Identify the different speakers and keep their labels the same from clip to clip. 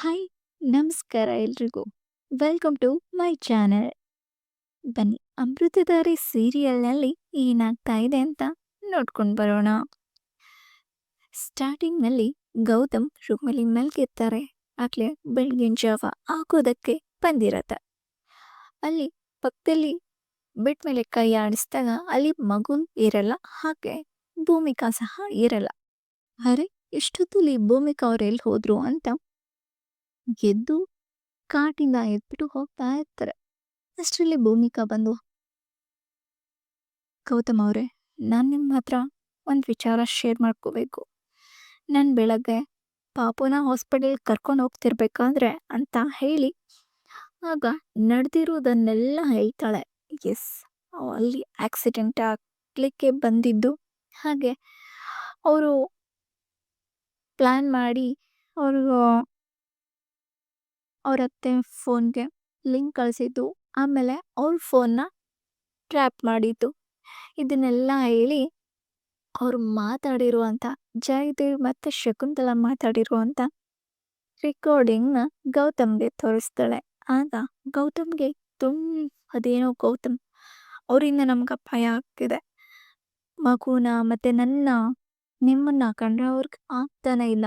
Speaker 1: Hi ನಮಸ್ಕಾರ ಎಲ್ರಿಗೂ. Welcome to my channel ಬನ್ನಿ, ಅಮೃತಧಾರಿ ಸೀರಿಯಲ್ನಲ್ಲಿ ಏನಾಗ್ತಾ ಇದೆ ಅಂತ ನೋಡ್ಕೊಂಡು ಬರೋಣ. ಸ್ಟಾರ್ಟಿಂಗ್ನಲ್ಲಿ ಗೌತಮ್ ರೂಮಲ್ಲಿ ಮಲ್ಗಿರ್ತಾರೆ. ಆಗ್ಲೇ ಬೆಳಗಿನ ಜಾವ ಹಾಕೋದಕ್ಕೆ ಬಂದಿರತ್ತೆ. ಅಲ್ಲಿ ಪಕ್ಕದಲ್ಲಿ ಬೆಡ್ ಮೇಲೆ ಕೈ ಆಡಿಸಿದಾಗ ಅಲ್ಲಿ ಮಗು ಇರಲ್ಲ, ಹಾಗೆ ಭೂಮಿಕಾ ಸಹ ಇರಲ್ಲ. ಅರೆ ಇಷ್ಟೊತ್ತಲ್ಲಿ ಭೂಮಿಕಾ ಅವ್ರು ಎಲ್ಲಿ ಹೋದ್ರು ಅಂತ ಎದ್ದು ಕಾಟಿಂದ ಎದ್ಬಿಟ್ಟು ಹೋಗ್ತಾ ಇರ್ತಾರೆ. ಅಷ್ಟರಲ್ಲಿ ಭೂಮಿಕಾ ಬಂದು ಗೌತಮ್ ಅವರೇ, ನಾನು ನಿಮ್ಮ ಹತ್ರ ಒಂದು ವಿಚಾರ ಶೇರ್ ಮಾಡ್ಕೋಬೇಕು. ನಾನು ಬೆಳಗ್ಗೆ ಪಾಪುನ ಹಾಸ್ಪಿಟಲ್ ಕರ್ಕೊಂಡು ಹೋಗ್ತಿರ್ಬೇಕಾದ್ರೆ ಅಂತ ಹೇಳಿ, ಆಗ ನಡೆದಿರೋದನ್ನೆಲ್ಲ ಹೇಳ್ತಾಳೆ. ಎಸ್ ಅಲ್ಲಿ ಆಕ್ಸಿಡೆಂಟ್ ಆಗಲಿಕ್ಕೆ ಬಂದಿದ್ದು. ಹಾಗೆ, ಅವರು ಪ್ಲ್ಯಾನ್ ಮಾಡಿ ಅವರು ಅವ್ರ ಅತ್ತೆ ಫೋನ್ಗೆ ಲಿಂಕ್ ಕಳಿಸಿದ್ದು. ಆಮೇಲೆ ಅವ್ರ ಫೋನ್ನ ಟ್ರ್ಯಾಪ್ ಮಾಡಿದ್ದು. ಇದನ್ನೆಲ್ಲ ಹೇಳಿ ಅವ್ರು ಮಾತಾಡಿರುವಂಥ ಜಯದೇವ್ ಮತ್ತು ಶಕುಂತಲ ಮಾತಾಡಿರುವಂಥ ರೆಕಾರ್ಡಿಂಗ್ನ ಗೌತಮ್ಗೆ ತೋರಿಸ್ತಾಳೆ. ಆಗ ಗೌತಮ್ಗೆ ತುಂಬ ಅದೇನೋ ಗೌತಮ್ ಅವರಿಂದ ನಮ್ಗೆ ಅಪಾಯ ಆಗ್ತಿದೆ. ಮಗುನ ಮತ್ತು ನನ್ನ, ನಿಮ್ಮನ್ನ ಕಂಡ್ರೆ ಅವ್ರಿಗೆ ಆಗ್ತಾನೆ ಇಲ್ಲ.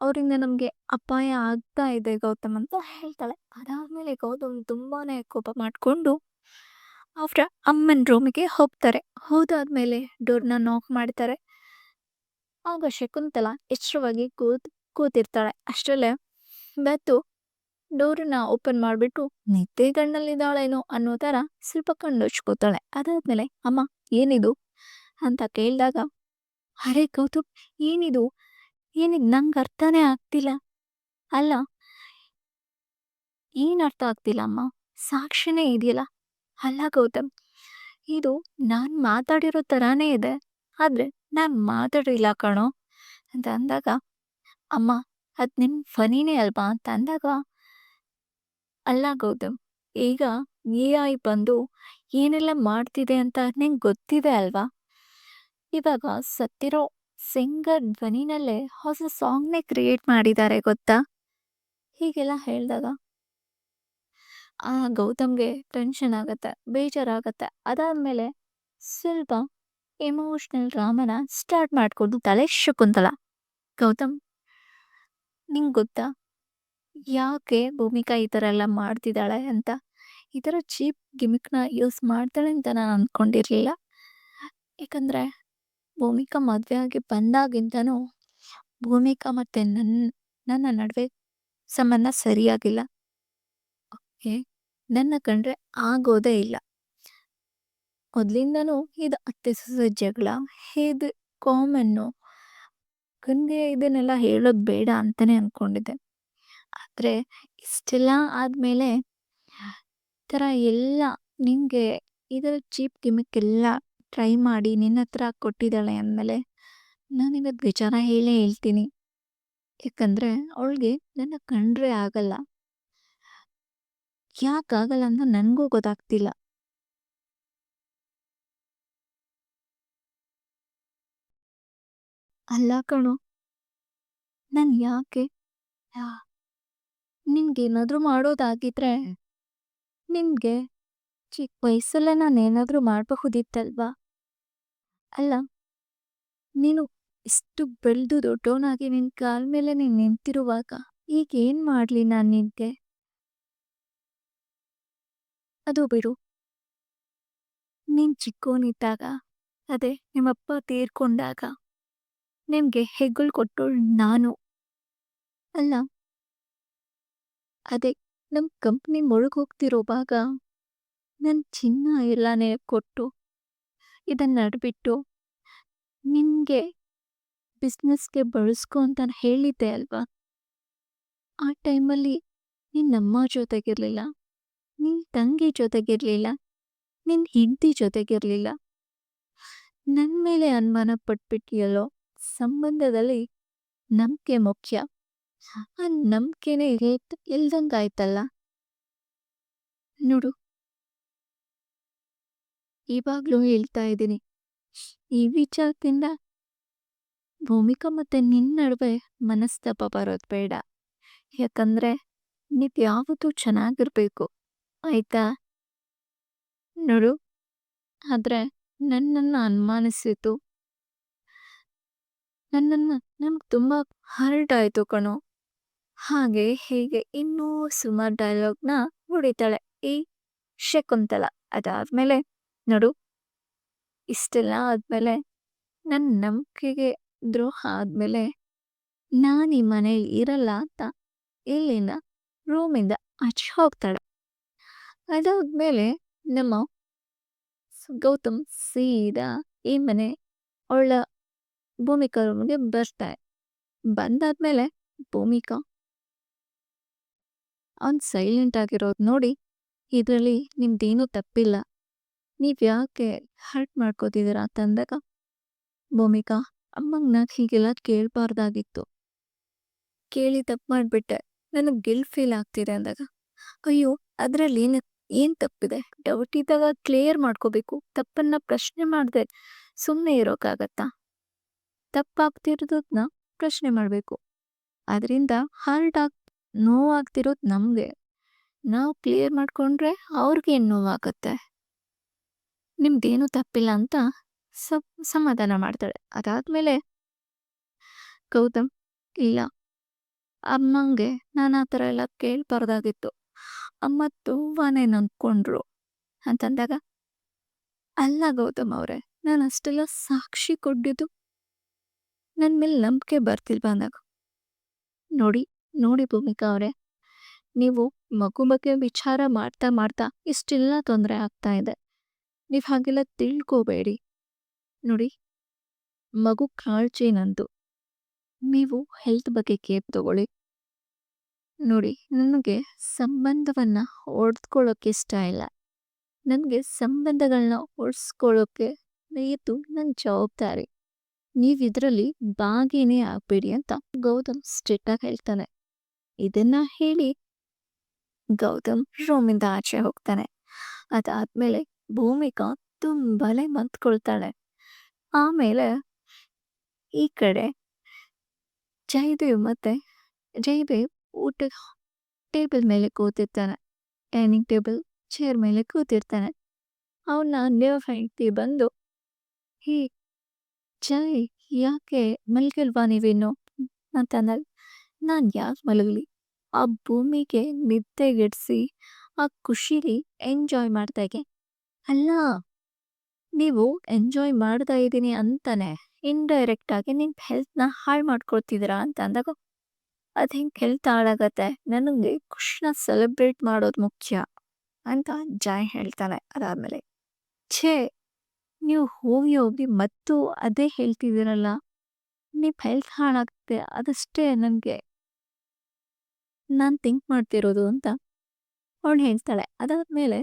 Speaker 1: ಅವರಿಂದ ನಮಗೆ ಅಪಾಯ ಆಗ್ತಾ ಇದೆ ಗೌತಮ್ ಅಂತ ಹೇಳ್ತಾಳೆ. ಅದಾದ್ಮೇಲೆ ಗೌತಮ್ ತುಂಬಾನೇ ಕೋಪ ಮಾಡಿಕೊಂಡು ಅವರ ಅಮ್ಮನ ರೂಮಿಗೆ ಹೋಗ್ತಾರೆ. ಹೋದಾದ್ಮೇಲೆ ಡೋರ್ನ ನಾಕ್ ಮಾಡ್ತಾರೆ. ಆಗ ಶಕುಂತಲ ಎಚ್ಚರವಾಗಿ ಕೂತ್, ಕೂತಿರ್ತಾಳೆ. ಅಷ್ಟರಲ್ಲೇ ಬೆತ್ತು ಡೋರನ್ನ ಓಪನ್ ಮಾಡಿಬಿಟ್ಟು ನಿದ್ದೆ ಗಣ್ಣಲ್ಲಿದ್ದಾಳೇನೋ ಅನ್ನೋ ಥರ ಸ್ವಲ್ಪ ಕಣ್ಣು ಹಚ್ಕೋತಾಳೆ ಅದಾದ್ಮೇಲೆ, ಅಮ್ಮ, ಏನಿದು? ಅಂತ ಕೇಳಿದಾಗ, ಅರೆ ಗೌತಮ್, ಏನಿದು? ಏನಿದ್ ನಂಗೆ ಅರ್ಥನೇ ಆಗ್ತಿಲ್ಲ. ಅಲ್ಲ, ಏನ್ ಅರ್ಥ ಆಗ್ತಿಲ್ಲ ಅಮ್ಮ? ಸಾಕ್ಷಿನೇ ಇದೆಯಲ್ಲ? ಅಲ್ಲ ಗೌತಮ್, ಇದು ನಾನು ಮಾತಾಡಿರೋ ಥರಾನೇ ಇದೆ. ಆದರೆ ನಾನು ಮಾತಾಡಿಲ್ಲ ಕಣೋ. ಅಂತ ಅಂದಾಗ, ಅಮ್ಮ, ಅದು ನಿನ್ನ ಫನಿನೇ ಅಲ್ವಾ? ಅಂತ ಅಂದಾಗ, ಅಲ್ಲ ಗೌತಮ್, ಈಗ ಎ ಐ ಬಂದು ಏನೆಲ್ಲ ಮಾಡ್ತಿದೆ ಅಂತ ನಿಂಗೆ ಗೊತ್ತಿದೆ ಅಲ್ವಾ? ಇವಾಗ ಸತ್ತಿರೋ ಸಿಂಗರ್ ಧ್ವನಿನಲ್ಲೇ ಹೊಸ ಸಾಂಗ್ನೇ ಕ್ರಿಯೇಟ್ ಮಾಡಿದ್ದಾರೆ ಗೊತ್ತಾ? ಹೀಗೆಲ್ಲ ಹೇಳಿದಾಗ ಆ ಗೌತಮ್ಗೆ ಟೆನ್ಷನ್ ಆಗತ್ತೆ, ಬೇಜಾರಾಗತ್ತೆ. ಅದಾದಮೇಲೆ ಸ್ವಲ್ಪ ಎಮೋಷ್ನಲ್ ಡ್ರಾಮನ ಸ್ಟಾರ್ಟ್ ಮಾಡ್ಕೊಂಡು ತಲೆ ಶಕುಂತಲ. ಗೌತಮ್, ನಿಂಗೆ ಗೊತ್ತಾ? ಯಾಕೆ ಭೂಮಿಕಾ ಈ ಥರ ಎಲ್ಲ ಮಾಡ್ತಿದ್ದಾಳೆ ಅಂತ? ಈ ಥರ ಚೀಪ್ ಗಿಮಿಕ್ನ ಯೂಸ್ ಮಾಡ್ತಾಳೆ ಅಂತ ನಾನು ಅಂದ್ಕೊಂಡಿರಲಿಲ್ಲ ಯಾಕಂದರೆ ಭೂಮಿಕಾ ಮದುವೆ ಆಗಿ ಬಂದಾಗಿಂದನೂ ಭೂಮಿಕಾ ಮತ್ತು ನನ್ನ ನನ್ನ ನಡುವೆ ಸಂಬಂಧ ಸರಿಯಾಗಿಲ್ಲ. ಓಕೆ? ನನ್ನ ಕಂಡ್ರೆ ಆಗೋದೇ ಇಲ್ಲ. ಮೊದಲಿಂದನೂ ಇದು ಅತ್ತೆ ಸೊಸೆ ಜಗಳ ಇದು ಕಾಮನ್ನು, ಗಂಗೆ ಇದನ್ನೆಲ್ಲ ಹೇಳೋದು ಬೇಡ ಅಂತಲೇ ಅಂದ್ಕೊಂಡಿದ್ದೆ ಆದರೆ ಇಷ್ಟೆಲ್ಲ ಆದಮೇಲೆ ಥರ ಎಲ್ಲ ನಿಮಗೆ ಇದರ ಚೀಪ್ ಗಿಮಿಕ್ ಎಲ್ಲ ಟ್ರೈ ಮಾಡಿ ನಿನ್ನ ಹತ್ರ ಕೊಟ್ಟಿದ್ದಾಳೆ ಅಂದಮೇಲೆ ನಾನು ಇವತ್ತು ವಿಚಾರ ಹೇಳೇ ಹೇಳ್ತೀನಿ. ಯಾಕಂದರೆ ಅವಳಿಗೆ ನನ್ನ ಕಂಡ್ರೆ ಆಗಲ್ಲ. ಯಾಕಾಗಲ್ಲ ಅಂತ ನನಗೂ ಗೊತ್ತಾಗ್ತಿಲ್ಲ. ಅಲ್ಲ ಕಣು. ನಾನು ಯಾಕೆ? ನಿನ್ಗೇನಾದ್ರೂ ಮಾಡೋದಾಗಿದ್ರೆ ನಿಮಗೆ ಚಿಕ್ಕ ವಯಸ್ಸಲ್ಲೇ ನಾನು ಏನಾದರೂ ಮಾಡಬಹುದಿತ್ತಲ್ವಾ? ಅಲ್ಲ, ನೀನು ಇಷ್ಟು ಬೆಳೆದು ದೊಡ್ಡವನಾಗಿ ನಿನ್ನ ಕಾಲ ಮೇಲೆ ನೀನು ನಿಂತಿರುವಾಗ ಈಗ ಏನು ಮಾಡಲಿ ನಾನು ನಿನಗೆ ಅದು ಬಿಡು. ನೀನು ಚಿಕ್ಕೋನಿದ್ದಾಗ, ಅದೇ ನಿಮ್ಮಪ್ಪ ತೀರ್ಕೊಂಡಾಗ ನಿಮಗೆ ಹೆಗ್ಗಳು ಕೊಟ್ಟೋಳು ನಾನು. ಅಲ್ಲ, ಅದೇ ನಮ್ಮ ಕಂಪ್ನಿ ಮುಳುಗೋಗ್ತಿರೋವಾಗ ನನ್ನ ಚಿನ್ನ ಎಲ್ಲನೇ ಕೊಟ್ಟು ಇದನ್ನ ನಡ್ಬಿಟ್ಟು ನಿನಗೆ ಬಿಸ್ನೆಸ್ಗೆ ಬಳಸ್ಕೊ ಅಂತ ಹೇಳಿದ್ದೆ ಅಲ್ವಾ? ಆ ಟೈಮಲ್ಲಿ ನಿನ್ನಮ್ಮ ಜೊತೆಗಿರಲಿಲ್ಲ ನಿನ್ನ ತಂಗಿ ಜೊತೆಗಿರಲಿಲ್ಲ ನಿನ್ನ ಹೆಂಡತಿ ಜೊತೆಗಿರಲಿಲ್ಲ. ನನ್ನ ಮೇಲೆ ಅನುಮಾನ ಪಟ್ಬಿಟ್ಟಿಯಲ್ಲೋ ಸಂಬಂಧದಲ್ಲಿ ನಂಬಿಕೆ ಮುಖ್ಯ. ಆ ನಂಬಿಕೆನೇ ಇಲ್ದಂಗಾಯ್ತಲ್ಲ ನೋಡು. ಇವಾಗ್ಲೂ ಹೇಳ್ತಾ ಇದ್ದೀನಿ. ಈ ವಿಚಾರದಿಂದ ಭೂಮಿಕಾ ಮತ್ತೆ ನಿನ್ನ ನಡುವೆ ಮನಸ್ತಾಪ ಬರೋದು ಬೇಡ. ಯಾಕಂದ್ರೆ ನೀವು ಯಾವತ್ತೂ ಚೆನ್ನಾಗಿರ್ಬೇಕು. ಆಯಿತಾ? ನೋಡು, ಆದ್ರೆ ನನ್ನನ್ನ ಅನುಮಾನಿಸಿತು ನನ್ನನ್ನ ನಮ್ಗೆ ತುಂಬಾ ಹರ್ಟ್ ಆಯಿತು ಕಣೋ. ಹಾಗೆ ಹೀಗೆ ಇನ್ನೂ ಸುಮಾರು ಡೈಲಾಗ್ನ ಹೊಡಿತಾಳೆ ಈ ಶಕುಂತಲ. ಅದಾದ್ಮೇಲೆ ನೋಡು. ಇಷ್ಟೆಲ್ಲ ಆದ್ಮೇಲೆ ನನ್ನ ನಂಬಿಕೆಗೆ ದ್ರೋಹ ಆದ್ಮೇಲೆ ನಾನು ಈ ಮನೇಲಿ ಇರಲ್ಲ ಅಂತ ಇಲ್ಲಿಂದ ರೂಮಿಂದ ಆಚೆ ಹೋಗ್ತಾಳೆ. ಅದಾದ್ಮೇಲೆ ನಮ್ಮ ಗೌತಮ್ ಸೀದಾ ಈ ಮನೆ ಒಳ್ಳ ಭೂಮಿಕಾ ರೂಮ್ಗೆ ಬರ್ತಾರೆ ಬಂದಾದ್ಮೇಲೆ ಭೂಮಿಕಾ ಅವ್ನ್ ಸೈಲೆಂಟ್ ಆಗಿರೋದು ನೋಡಿ ಇದರಲ್ಲಿ ನಿಮ್ದೇನೂ ತಪ್ಪಿಲ್ಲ. ನೀವ್ ಯಾಕೆ ಹರ್ಟ್ ಮಾಡ್ಕೋತಿದ್ದೀರಾ? ತಂದಾಗ ಭೂಮಿಕಾ ಅಮ್ಮಂಗ್ ನಾನ್ ಹೀಗೆಲ್ಲ ಕೇಳ್ಬಾರ್ದಾಗಿತ್ತು. ಕೇಳಿ ತಪ್ಪು ಮಾಡ್ಬಿಟ್ಟೆ. ನನಗೆ ಗಿಲ್ ಫೀಲ್ ಆಗ್ತಿದೆ ಅಂದಾಗ, ಅಯ್ಯೋ, ಅದರಲ್ಲಿ ಏನು ಏನು ತಪ್ಪಿದೆ? ಡೌಟ್ ಇದ್ದಾಗ ಕ್ಲಿಯರ್ ಮಾಡ್ಕೋಬೇಕು. ತಪ್ಪನ್ನ ಪ್ರಶ್ನೆ ಮಾಡ್ದೆ ಸುಮ್ಮನೆ ಇರೋಕ್ಕಾಗತ್ತಾ? ತಪ್ಪಾಗ್ತಿರೋದನ್ನ ಪ್ರಶ್ನೆ ಮಾಡಬೇಕು. ಅದರಿಂದ ಹರ್ಟ್ ಆಗ್, ನೋವಾಗ್ತಿರೋದು ನಮಗೆ. ನಾವು ಕ್ಲಿಯರ್ ಮಾಡ್ಕೊಂಡ್ರೆ ಅವ್ರಿಗೆ ಏನು ನೋವಾಗತ್ತೆ? ನಿಮ್ದೇನು ತಪ್ಪಿಲ್ಲ ಅಂತ ಸಬ್ ಸಮಾಧಾನ ಮಾಡ್ತಾಳೆ. ಅದಾದ್ಮೇಲೆ, ಗೌತಮ್, ಇಲ್ಲ. ಅಮ್ಮಂಗೆ ನಾನು ಆ ಥರ ಎಲ್ಲ ಕೇಳ್ಬಾರ್ದಾಗಿತ್ತು. ಅಮ್ಮ ತುಂಬಾನೇ ನೊಂದ್ಕೊಂಡ್ರು ಅಂತಂದಾಗ, ಅಲ್ಲ ಗೌತಮ್ ಅವರೇ, ನಾನು ಅಷ್ಟೆಲ್ಲ ಸಾಕ್ಷಿ ಕೊಟ್ಟಿದ್ದು ನನ್ನ ಮೇಲೆ ನಂಬಿಕೆ ಬರ್ತಿಲ್ವಾ ಅಂದಾಗ ನೋಡಿ ನೋಡಿ ಭೂಮಿಕಾ ಅವರೇ, ನೀವು ಮಗು ಬಗ್ಗೆ ವಿಚಾರ ಮಾಡ್ತಾ ಮಾಡ್ತಾ ಇಷ್ಟೆಲ್ಲ ತೊಂದರೆ ಆಗ್ತಾ ಇದೆ. ನೀವು ಹಾಗೆಲ್ಲ ತಿಳ್ಕೋಬೇಡಿ. ನೋಡಿ, ಮಗು ಕಾಳಜಿ ನಂದು. ನೀವು ಹೆಲ್ತ್ ಬಗ್ಗೆ ಕೇರ್ ತಗೊಳ್ಳಿ. ನೋಡಿ, ನನಗೆ ಸಂಬಂಧವನ್ನ ಒಡ್ಕೊಳ್ಳೋಕೆ ಇಷ್ಟ ಇಲ್ಲ. ನನಗೆ ಸಂಬಂಧಗಳನ್ನ ಒಡ್ಸ್ಕೊಳ್ಳೋಕೆ ಇದು ನನ್ನ ಜವಾಬ್ದಾರಿ. ನೀವು ಇದರಲ್ಲಿ ಭಾಗಿನೇ ಆಗಬೇಡಿ ಅಂತ ಗೌತಮ್ ಸ್ಟ್ರಿಕ್ಟ್ ಆಗಿ ಹೇಳ್ತಾನೆ. ಇದನ್ನ ಹೇಳಿ ಗೌತಮ್ ರೂಮಿಂದ ಆಚೆ ಹೋಗ್ತಾನೆ. ಅದಾದ್ಮೇಲೆ ಭೂಮಿಕಾ ತುಂಬಾನೇ ಮಂತ್ಕೊಳ್ತಾಳೆ. ಆಮೇಲೆ ಈ ಕಡೆ ಜಯದೇವ್ ಮತ್ತೆ ಜಯದೇವ್ ಊಟ ಟೇಬಲ್ ಮೇಲೆ ಕೂತಿರ್ತಾನೆ. ಡೈನಿಂಗ್ ಟೇಬಲ್, ಚೇರ್ ಮೇಲೆ ಕೂತಿರ್ತಾನೆ. ಅವನ್ನ ನ್ಯೂ ಹೆಂಡತಿ ಬಂದು, ಹೇ ಜೈ ಯಾಕೆ ಮಲಗಿಲ್ವಾ ನೀವಿನ್ನು? ಅಂತಂದಾಗ ನಾನು ಯಾಕೆ ಮಲಗಲಿ? ಆ ಭೂಮಿಗೆ ನಿದ್ದೆಗೆಡಿಸಿ, ಆ ಖುಷಿಲಿ ಎಂಜಾಯ್ ಮಾಡ್ದಾಗೆ ಅಲ್ಲ, ನೀವು ಎಂಜಾಯ್ ಮಾಡ್ತಾ ಇದ್ದೀನಿ ಅಂತಾನೆ ಇಂಡೈರೆಕ್ಟ್ ಆಗಿ ನಿಮ್ ಹೆಲ್ತ್ನ ಹಾಳು ಮಾಡ್ಕೊಳ್ತಿದ್ದೀರಾ ಅಂತ ಅಂದಾಗ ಅದು ಹಿಂಗೆ ಹೆಲ್ತ್ ಹಾಳಾಗತ್ತೆ? ನನಗೆ ಖುಷಿನ ಸೆಲೆಬ್ರೇಟ್ ಮಾಡೋದು ಮುಖ್ಯ ಅಂತ ಜಾಯ್ ಹೇಳ್ತಾನೆ ಅದಾದ್ಮೇಲೆ. ಛೇ, ನೀವು ಹೋಗಿ ಹೋಗಿ ಮತ್ತೂ ಅದೇ ಹೇಳ್ತಿದ್ದೀರಲ್ಲ, ನಿಮ್ ಹೆಲ್ತ್ ಹಾಳಾಗುತ್ತೆ ಅದಷ್ಟೇ ನನಗೆ. ನಾನು ಥಿಂಕ್ ಮಾಡ್ತಿರೋದು ಅಂತ. ಅವಳು ಹೇಳ್ತಾಳೆ, ಅದಾದ್ಮೇಲೆ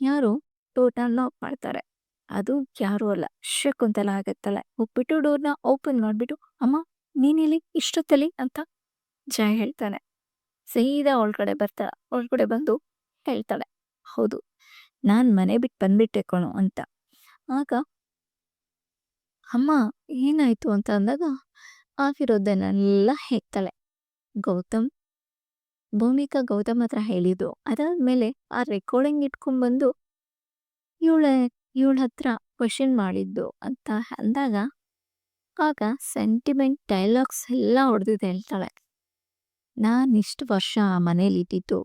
Speaker 1: ಯಾರು ಡೋರ್ನ ಲಾಕ್ ಮಾಡ್ತಾರೆ. ಅದು ಯಾರು ಅಲ್ಲ. ಶಕುಂತಲ ಆಗತ್ತಲ್ಲ. ಹೋಗ್ಬಿಟ್ಟು ಡೋರ್ನ ಓಪನ್ ಮಾಡಿಬಿಟ್ಟು, ಅಮ್ಮ, ನೀನಿಲ್ಲಿ ಇಷ್ಟೊತ್ತಲ್ಲಿ? ಅಂತ ಜಯ ಹೇಳ್ತಾನೆ. ಸೀದಾ ಒಳಗಡೆ ಬರ್ತಾಳ. ಒಳಗಡೆ ಬಂದು ಹೇಳ್ತಾಳೆ. ಹೌದು, ನಾನು ಮನೆ ಬಿಟ್ಟು ಬಂದ್ಬಿಟ್ಟೆ ಕಣು ಅಂತ. ಆಗ, ಅಮ್ಮ, ಏನಾಯ್ತು? ಅಂತ ಅಂದಾಗ, ಆಗಿರೋದನ್ನೆಲ್ಲ ಹೇಳ್ತಾಳೆ. ಗೌತಮ್ ಭೂಮಿಕಾ ಗೌತಮ್ ಹತ್ರ ಹೇಳಿದ್ದು. ಅದಾದ್ಮೇಲೆ ಆ ರೆಕಾರ್ಡಿಂಗ್ ಇಟ್ಕೊಂಡ್ಬಂದು ಇವಳ ಇವಳ ಹತ್ರ ಕ್ವಶನ್ ಮಾಡಿದ್ದು ಅಂತ ಅಂದಾಗ ಆಗ ಸೆಂಟಿಮೆಂಟ್ ಡೈಲಾಗ್ಸ್ ಎಲ್ಲ ಹೊಡೆದಿದೆ ಹೇಳ್ತಾಳೆ. ನಾನು ಇಷ್ಟು ವರ್ಷ ಆ ಮನೇಲಿ ಇದ್ದಿದ್ದು,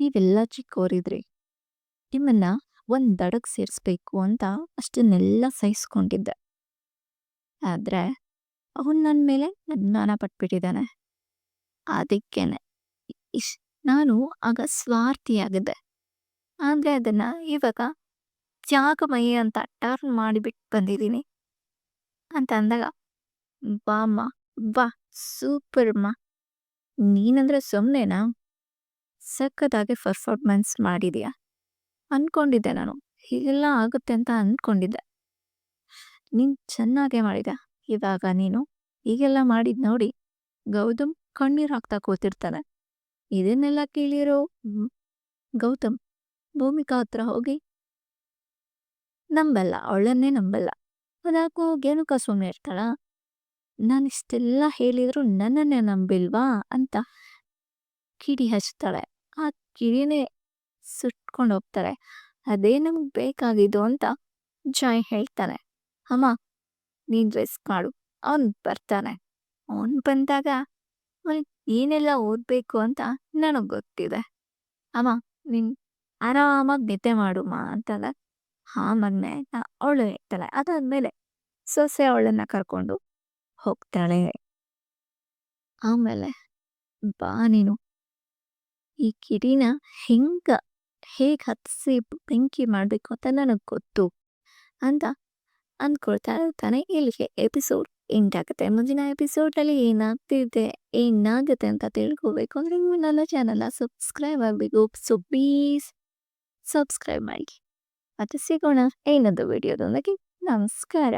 Speaker 1: ನೀವೆಲ್ಲ ಚಿಕ್ಕೋರಿದ್ರಿ. ನಿಮ್ಮನ್ನ ಒಂದು ದಡಕ್ಕೆ ಸೇರಿಸ್ಬೇಕು ಅಂತ ಅಷ್ಟನ್ನೆಲ್ಲ ಸಹಿಸ್ಕೊಂಡಿದ್ದೆ. ಆದರೆ ಅವನು ನನ್ನ ಮೇಲೆ ಅಜ್ಞಾನ ಪಟ್ಬಿಟ್ಟಿದ್ದಾನೆ. ಅದಕ್ಕೇನೆ. ಇಶ್, ನಾನು ಆಗ ಸ್ವಾರ್ಥಿಯಾಗಿದ್ದೆ. ಆದರೆ ಅದನ್ನ ಇವಾಗ ತ್ಯಾಗಮಯಿ ಅಂತ ಟರ್ನ್ ಮಾಡಿಬಿಟ್ಟು ಬಂದಿದ್ದೀನಿ. ಅಂತ ಅಂದಾಗ ಬಾಮ್ಮ ಬಾ ಸೂಪರ್ ಅಮ್ಮ. ನೀನಂದ್ರೆ ಸುಮ್ಮನೆನಾ ಸಖತ್ತಾಗಿ ಪರ್ಫಾರ್ಮೆನ್ಸ್ ಮಾಡಿದೀಯ? ಅನ್ಕೊಂಡಿದ್ದೆ ನಾನು. ಹೀಗೆಲ್ಲ ಆಗುತ್ತೆ ಅಂತ ಅನ್ಕೊಂಡಿದ್ದೆ. ನೀನು ಚೆನ್ನಾಗೇ ಮಾಡಿದ ಇವಾಗ ನೀನು? ಹೀಗೆಲ್ಲ ಮಾಡಿದ್ ನೋಡಿ ಗೌತಮ್ ಕಣ್ಣೀರು ಹಾಕ್ತಾ ಕೂತಿರ್ತಾನೆ. ಇದನ್ನೆಲ್ಲ ಕೇಳಿರೋ ಗೌತಮ್ ಭೂಮಿಕಾ ಹತ್ರ ಹೋಗಿ. ನಂಬಲ್ಲ, ಅವಳನ್ನೇ ನಂಬಲ್ಲ. ಅದಾಕೋ ರೇಣುಕಾ ಸುಮ್ಮನೆ ಇರ್ತಾಳ. ನಾನು ಇಷ್ಟೆಲ್ಲ ಹೇಳಿದ್ರು ನನ್ನನ್ನೇ ನಂಬಿಲ್ವಾ ಅಂತ ಕಿಡಿ ಹಚ್ತಾಳೆ. ಆ ಕಿಡಿನೇ ಸುಟ್ಕೊಂಡು ಹೋಗ್ತಾರೆ. ಅದೇ ನಮ್ಗೆ ಬೇಕಾಗಿದ್ದು ಅಂತ ಜಾಯ್ ಹೇಳ್ತಾನೆ. ಅಮ್ಮ, ನೀನ್ ರೆಸ್ಟ್ ಮಾಡು. ಅವನ್ ಬರ್ತಾನೆ. ಅವನ್ ಬಂದಾಗ ಅವನಿಗೆ ಏನೆಲ್ಲ ಓದ್ಬೇಕು ಅಂತ ನನಗೆ ಗೊತ್ತಿದೆ. ಅಮ್ಮ, ನೀನ್ ಆರಾಮಾಗಿ ನಿದ್ದೆ ಮಾಡುಮ್ಮ ಅಂತಂದ ಹಾ ಮಗ್ನೆ ಅವಳು ಹೇಳ್ತಾಳೆ ಅದಾದ್ಮೇಲೆ ಸೊಸೆ ಅವಳನ್ನ ಕರ್ಕೊಂಡು ಹೋಗ್ತಾಳೆ. ಆಮೇಲೆ ಬಾ ನೀನು. ಈ ಕಿರಿನ ಹೆಂಗ, ಹೇಗೆ ಹತ್ಸಿ ಬೆಂಕಿ ಮಾಡಬೇಕು ಅಂತ ನನಗೆ ಗೊತ್ತು ಅಂತ ಅಂದ್ಕೊಳ್ತಾ ಇರ್ತಾನೆ ಇಲ್ಲಿಗೆ ಎಪಿಸೋಡ್ ಎಂಟಾಗುತ್ತೆ ಮುಂದಿನ ಎಪಿಸೋಡಲ್ಲಿ ಏನಾಗ್ತಿದೆ ಏನಾಗುತ್ತೆ ಅಂತ ತಿಳ್ಕೊಬೇಕು ಅಂದ್ರೆ ನೀವು ನನ್ನ ಚಾನಲ್ನ ಸಬ್ಸ್ಕ್ರೈಬ್ ಆಗಬೇಕು ಸೊ ಪ್ಲೀಸ್ ಸಬ್ಸ್ಕ್ರೈಬ್ ಮಾಡಿ ಮತ್ತೆ ಸಿಗೋಣ ಏನದು ವಿಡಿಯೋದೊಂದಿಗೆ ನಮಸ್ಕಾರ